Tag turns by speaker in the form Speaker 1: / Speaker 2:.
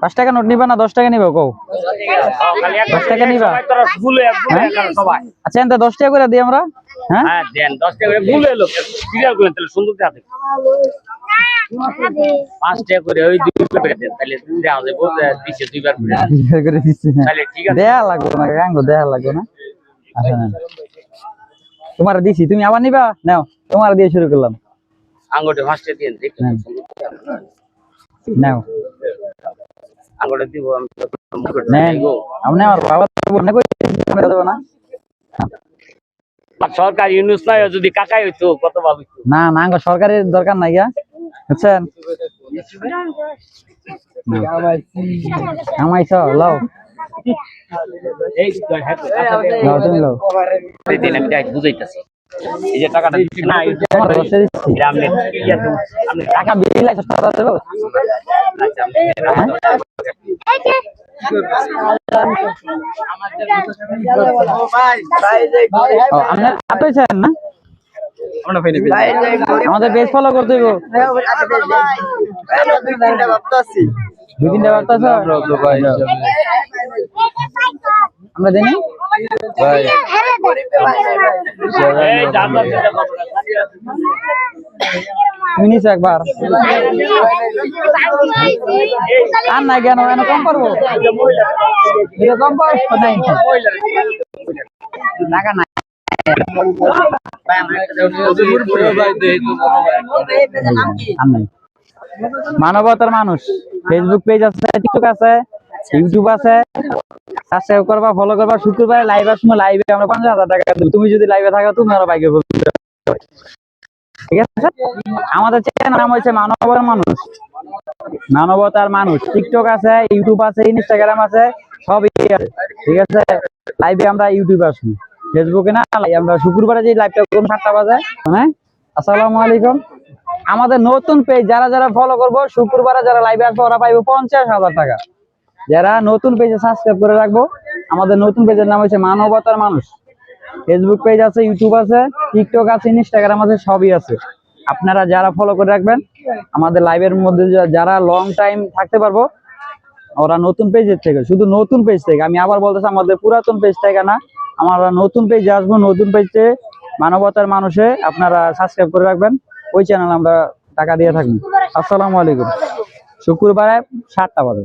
Speaker 1: পাঁচ টাকা নোট নিবা না দশ টাকা নিবা কও? দশ টাকা নিবা?
Speaker 2: সবাই
Speaker 1: আচ্ছা এনতে দশ টাকা করে দিই আমরা হ্যাঁ?
Speaker 2: হ্যাঁ দশ টাকা সুন্দর পাঁচ টাকা করে ওই দুই করে দেন তাহলে দেখা যাবে দিচ্ছে দুইবার করে।
Speaker 1: দুইবার
Speaker 2: তাহলে ঠিক আছে।
Speaker 1: দেয়া লাগবে না গাঙ্গো দেয়া লাগবে না। আচ্ছা তোমার দিছি তুমি আবার নিবা? নাও তোমার দিয়ে শুরু করলাম।
Speaker 2: আঙ্গুটে ফার্স্টে দিয়ে
Speaker 1: নাও।
Speaker 2: আঙ্গুটে দিব আমি
Speaker 1: আপনি আমার বাবা মনে করি না
Speaker 2: সরকার ইউনুস নাই যদি কাকাই হইতো কত ভালো
Speaker 1: না না সরকারের দরকার নাই গা। বুঝছেন? কামাইছ লও। তুমি
Speaker 2: বুঝাইতাছি। এই যে টাকাটা দিচ্ছি না এই যে
Speaker 1: তোমার দশে দিচ্ছি
Speaker 2: এটা আপনি আপনি
Speaker 1: টাকা বিল আছে টাকা দেবো। ও, আপনার না? আমাদের পেজ ফলো করতে হইব দুই তিনটা বার্তা আমরা জানি। নিছো একবার আর নাই কেন কেন কম করব এটা কম নাই টাকা নাই। মানবতার মানুষ ফেসবুক পেজ আছে টিকটক আছে ইউটিউব আছে সাবস্ক্রাইব করবা ফলো করবা, শুক্রবার লাইভ আসব লাইভে আমরা পঞ্চাশ হাজার টাকা দেবো। তুমি যদি লাইভে থাকো, তুমি আরও বাইকে ঠিক আছে? আমাদের চ্যানেল নাম হচ্ছে মানবতার মানুষ। মানবতার মানুষ। টিকটক আছে ইউটিউব আছে ইনস্টাগ্রাম আছে, সবই আছে। ঠিক আছে? লাইভে আমরা ইউটিউবে আসব। ফেসবুকে না আমরা শুক্রবারে যে লাইভটা করব, সাতটা বাজে। হ্যাঁ? আসসালামু আলাইকুম। আমাদের নতুন পেজ যারা যারা ফলো করব, শুক্রবারে যারা লাইভে আসব, ওরা পাইবো পঞ্চাশ হাজার টাকা। যারা নতুন পেজে সাবস্ক্রাইব করে রাখব, আমাদের নতুন পেজের নাম হচ্ছে মানবতার মানুষ। ফেসবুক পেজ আছে ইউটিউব আছে টিকটক আছে ইনস্টাগ্রাম আছে, সবই আছে। আপনারা যারা ফলো করে রাখবেন, আমাদের লাইভের মধ্যে যারা লং টাইম থাকতে পারব, ওরা নতুন পেজের থেকে, শুধু নতুন পেজ থেকে। আমি আবার বলতেছি, আমাদের পুরাতন পেজ থেকে না, আমরা নতুন পেজে আসব, নতুন পেজে মানবতার মানুষে আপনারা সাবস্ক্রাইব করে রাখবেন। ওই চ্যানেল আমরা টাকা দিয়ে থাকব। আসসালামু আলাইকুম। শুক্রবারে সাতটা বাজে।